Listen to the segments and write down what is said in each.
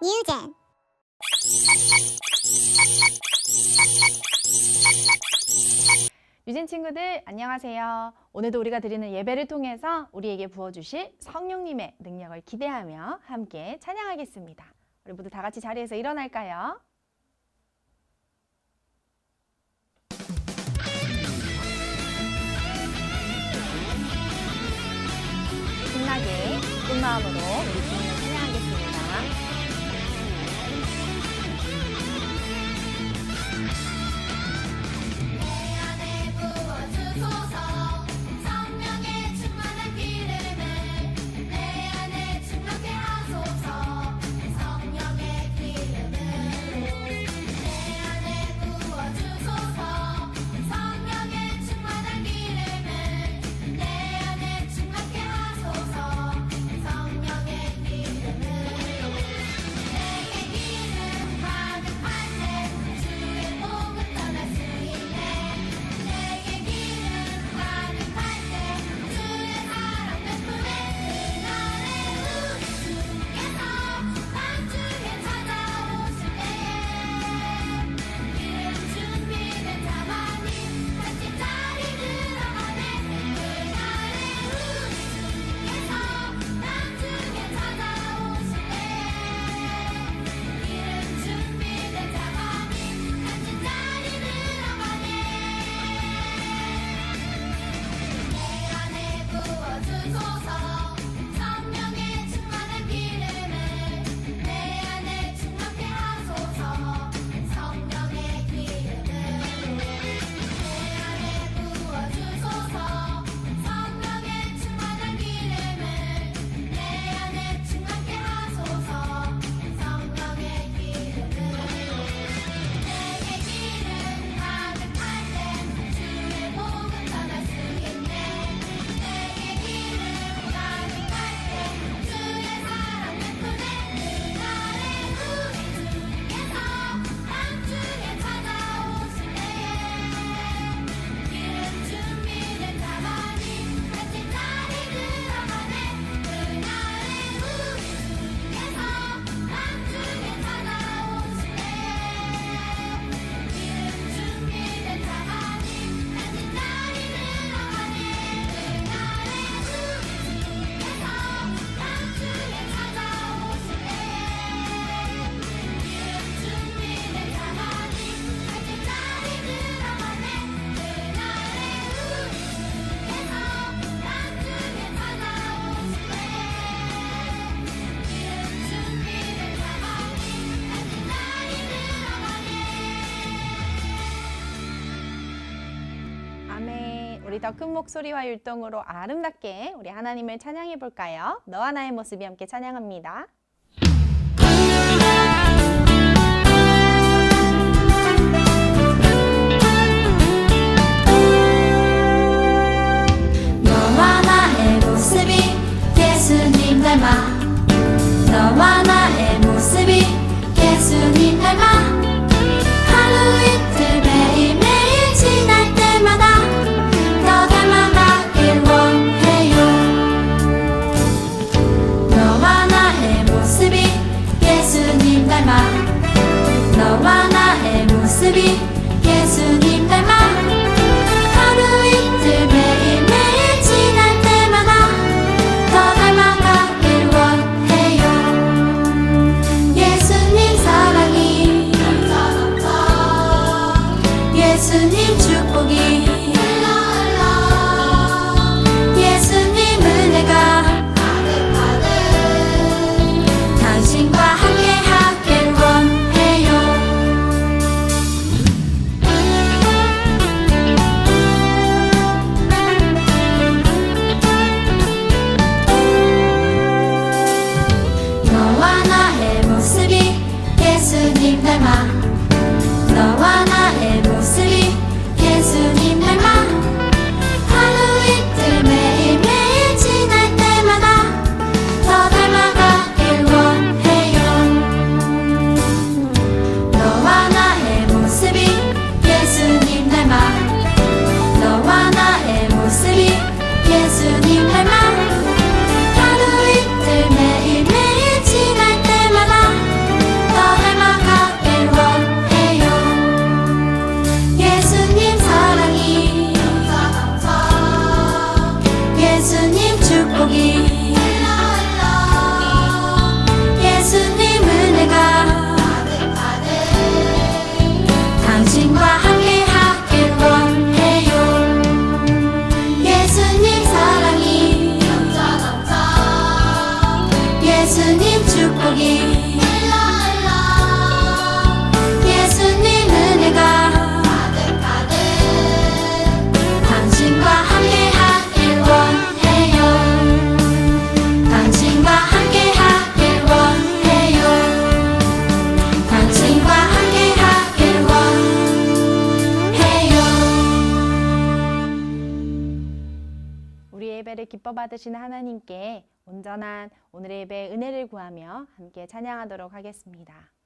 뮤젠 유진 친구들 안녕하세요. 오늘도 우리가 드리는 예배를 통해서 우리에게 부어주실 성령님의 능력을 기대하며 함께 찬양하겠습니다. 우리 모두 다 같이 자리에서 일어날까요? サードの 우리 더 큰 목소리와 율동으로 아름답게 우리 하나님을 찬양해 볼까요? 너와 나의 모습이 함께 찬양합니다. 너와 나의 모습이 예수님 닮아 너와 나의 모습이 예수님 닮아 干嘛 보 기뻐 받으시는 하나님께 온전한 오늘의 예배 은혜를 구하며 함께 찬양하도록 하겠습니다.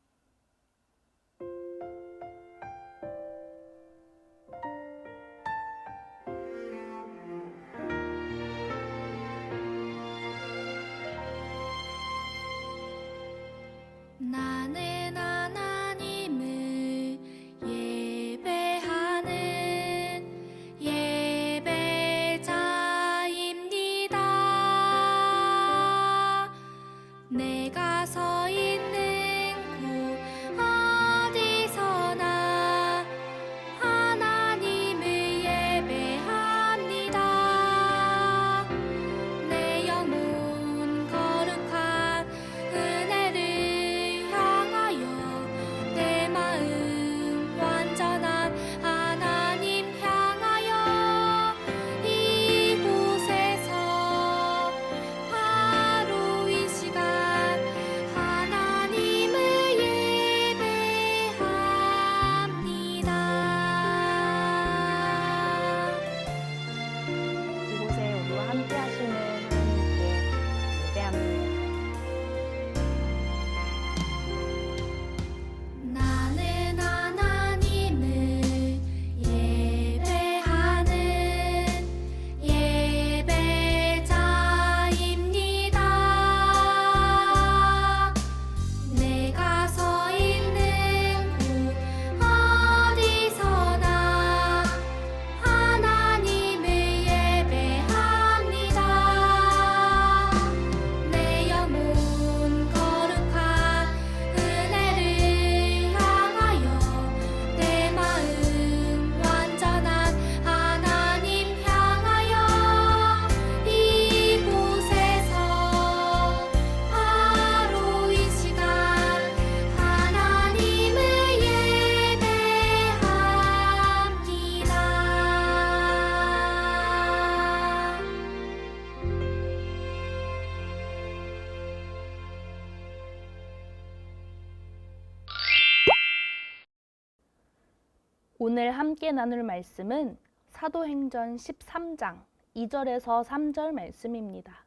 오늘 함께 나눌 말씀은 사도행전 13장 2절에서 3절 말씀입니다.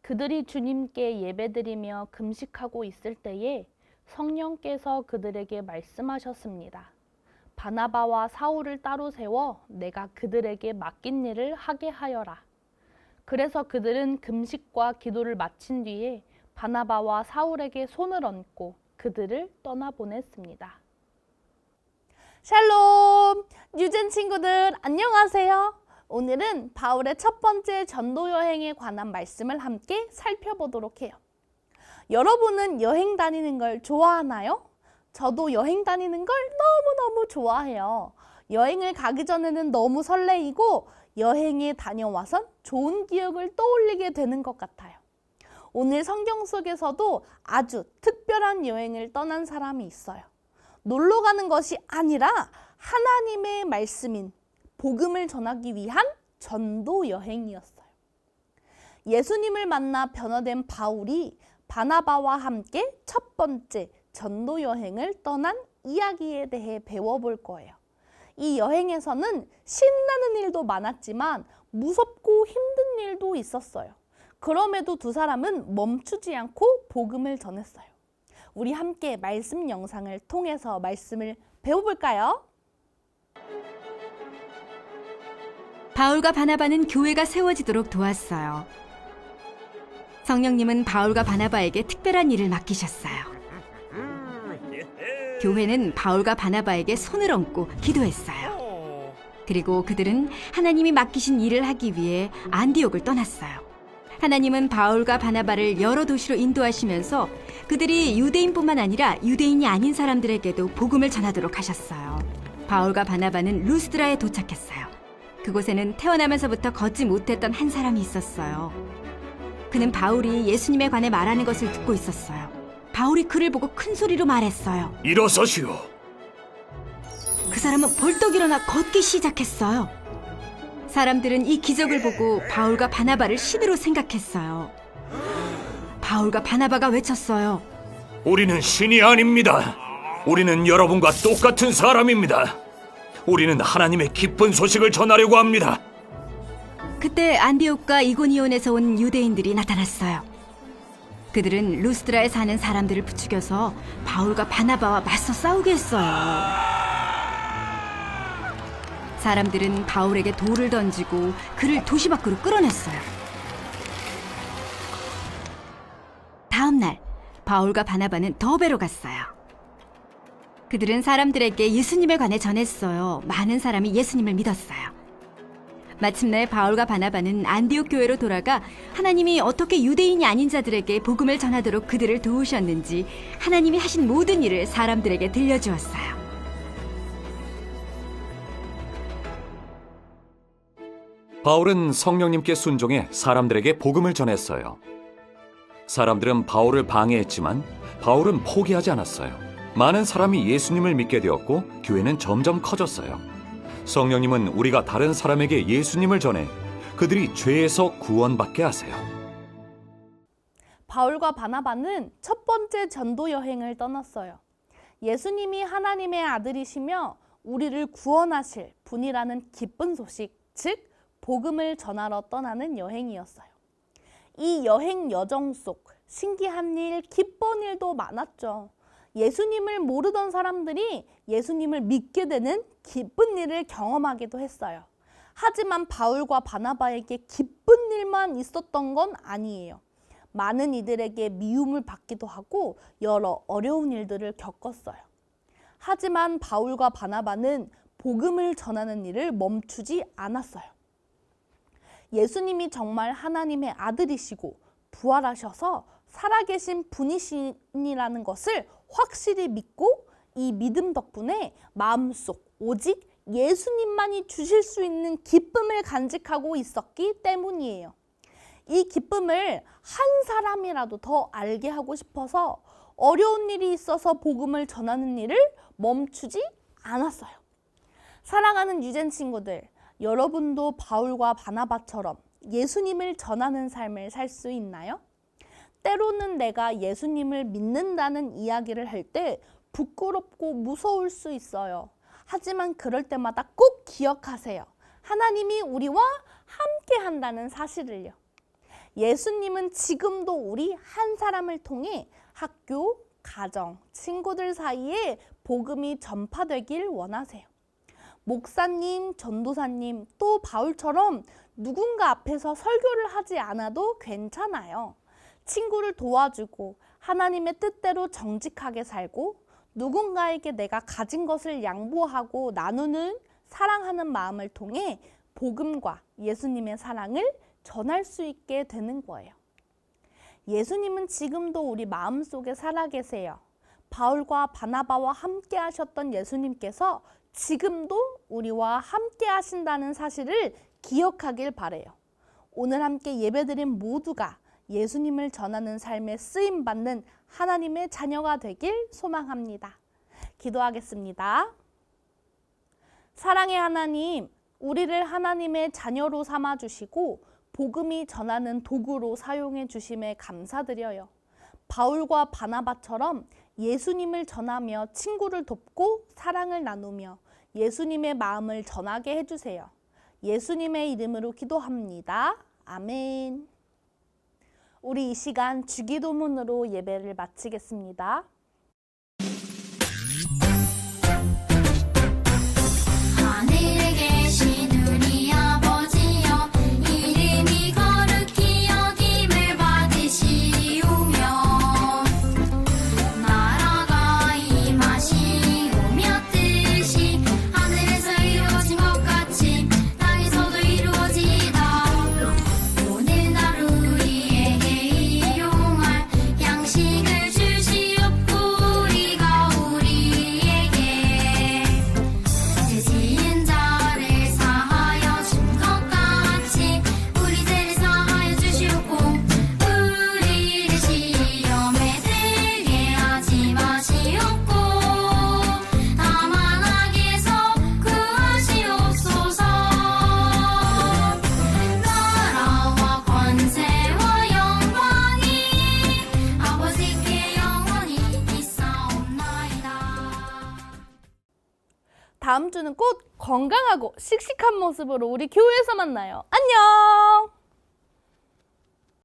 그들이 주님께 예배드리며 금식하고 있을 때에 성령께서 그들에게 말씀하셨습니다. 바나바와 사울을 따로 세워 내가 그들에게 맡긴 일을 하게 하여라. 그래서 그들은 금식과 기도를 마친 뒤에 바나바와 사울에게 손을 얹고 그들을 떠나보냈습니다. 샬롬! 뉴젠 친구들 안녕하세요. 오늘은 바울의 첫 번째 전도 여행에 관한 말씀을 함께 살펴보도록 해요. 여러분은 여행 다니는 걸 좋아하나요? 저도 여행 다니는 걸 너무너무 좋아해요. 여행을 가기 전에는 너무 설레이고 여행에 다녀와선 좋은 기억을 떠올리게 되는 것 같아요. 오늘 성경 속에서도 아주 특별한 여행을 떠난 사람이 있어요. 놀러 가는 것이 아니라 하나님의 말씀인 복음을 전하기 위한 전도 여행이었어요. 예수님을 만나 변화된 바울이 바나바와 함께 첫 번째 전도 여행을 떠난 이야기에 대해 배워볼 거예요. 이 여행에서는 신나는 일도 많았지만 무섭고 힘든 일도 있었어요. 그럼에도 두 사람은 멈추지 않고 복음을 전했어요. 우리 함께 말씀 영상을 통해서 말씀을 배워볼까요? 바울과 바나바는 교회가 세워지도록 도왔어요. 성령님은 바울과 바나바에게 특별한 일을 맡기셨어요. 교회는 바울과 바나바에게 손을 얹고 기도했어요. 그리고 그들은 하나님이 맡기신 일을 하기 위해 안디옥을 떠났어요. 하나님은 바울과 바나바를 여러 도시로 인도하시면서 그들이 유대인뿐만 아니라 유대인이 아닌 사람들에게도 복음을 전하도록 하셨어요. 바울과 바나바는 루스드라에 도착했어요. 그곳에는 태어나면서부터 걷지 못했던 한 사람이 있었어요. 그는 바울이 예수님에 관해 말하는 것을 듣고 있었어요. 바울이 그를 보고 큰 소리로 말했어요. 일어서시오. 그 사람은 벌떡 일어나 걷기 시작했어요. 사람들은 이 기적을 보고 바울과 바나바를 신으로 생각했어요. 바울과 바나바가 외쳤어요. 우리는 신이 아닙니다. 우리는 여러분과 똑같은 사람입니다. 우리는 하나님의 기쁜 소식을 전하려고 합니다. 그때 안디옥과 이고니온에서 온 유대인들이 나타났어요. 그들은 루스드라에 사는 사람들을 부추겨서 바울과 바나바와 맞서 싸우게 했어요. 사람들은 바울에게 돌을 던지고 그를 도시 밖으로 끌어냈어요. 바울과 바나바는 더베로 갔어요. 그들은 사람들에게 예수님에 관해 전했어요. 많은 사람이 예수님을 믿었어요. 마침내 바울과 바나바는 안디옥 교회로 돌아가 하나님이 어떻게 유대인이 아닌 자들에게 복음을 전하도록 그들을 도우셨는지 하나님이 하신 모든 일을 사람들에게 들려주었어요. 바울은 성령님께 순종해 사람들에게 복음을 전했어요. 사람들은 바울을 방해했지만 바울은 포기하지 않았어요. 많은 사람이 예수님을 믿게 되었고 교회는 점점 커졌어요. 성령님은 우리가 다른 사람에게 예수님을 전해 그들이 죄에서 구원받게 하세요. 바울과 바나바는 첫 번째 전도 여행을 떠났어요. 예수님이 하나님의 아들이시며 우리를 구원하실 분이라는 기쁜 소식, 즉 복음을 전하러 떠나는 여행이었어요. 이 여행 여정 속 신기한 일, 기쁜 일도 많았죠. 예수님을 모르던 사람들이 예수님을 믿게 되는 기쁜 일을 경험하기도 했어요. 하지만 바울과 바나바에게 기쁜 일만 있었던 건 아니에요. 많은 이들에게 미움을 받기도 하고 여러 어려운 일들을 겪었어요. 하지만 바울과 바나바는 복음을 전하는 일을 멈추지 않았어요. 예수님이 정말 하나님의 아들이시고 부활하셔서 살아계신 분이시라는 것을 확실히 믿고 이 믿음 덕분에 마음속 오직 예수님만이 주실 수 있는 기쁨을 간직하고 있었기 때문이에요. 이 기쁨을 한 사람이라도 더 알게 하고 싶어서 어려운 일이 있어서 복음을 전하는 일을 멈추지 않았어요. 사랑하는 유젠 친구들, 여러분도 바울과 바나바처럼 예수님을 전하는 삶을 살 수 있나요? 때로는 내가 예수님을 믿는다는 이야기를 할 때 부끄럽고 무서울 수 있어요. 하지만 그럴 때마다 꼭 기억하세요. 하나님이 우리와 함께 한다는 사실을요. 예수님은 지금도 우리 한 사람을 통해 학교, 가정, 친구들 사이에 복음이 전파되길 원하세요. 목사님, 전도사님, 또 바울처럼 누군가 앞에서 설교를 하지 않아도 괜찮아요. 친구를 도와주고 하나님의 뜻대로 정직하게 살고 누군가에게 내가 가진 것을 양보하고 나누는 사랑하는 마음을 통해 복음과 예수님의 사랑을 전할 수 있게 되는 거예요. 예수님은 지금도 우리 마음속에 살아계세요. 바울과 바나바와 함께 하셨던 예수님께서 지금도 우리와 함께 하신다는 사실을 기억하길 바래요. 오늘 함께 예배드린 모두가 예수님을 전하는 삶에 쓰임 받는 하나님의 자녀가 되길 소망합니다. 기도하겠습니다. 사랑의 하나님, 우리를 하나님의 자녀로 삼아 주시고 복음이 전하는 도구로 사용해 주심에 감사드려요. 바울과 바나바처럼 예수님을 전하며 친구를 돕고 사랑을 나누며 예수님의 마음을 전하게 해주세요. 예수님의 이름으로 기도합니다. 아멘. 우리 이 시간 주기도문으로 예배를 마치겠습니다. 다음 주는 꼭 건강하고 씩씩한 모습으로 우리 교회에서 만나요. 안녕!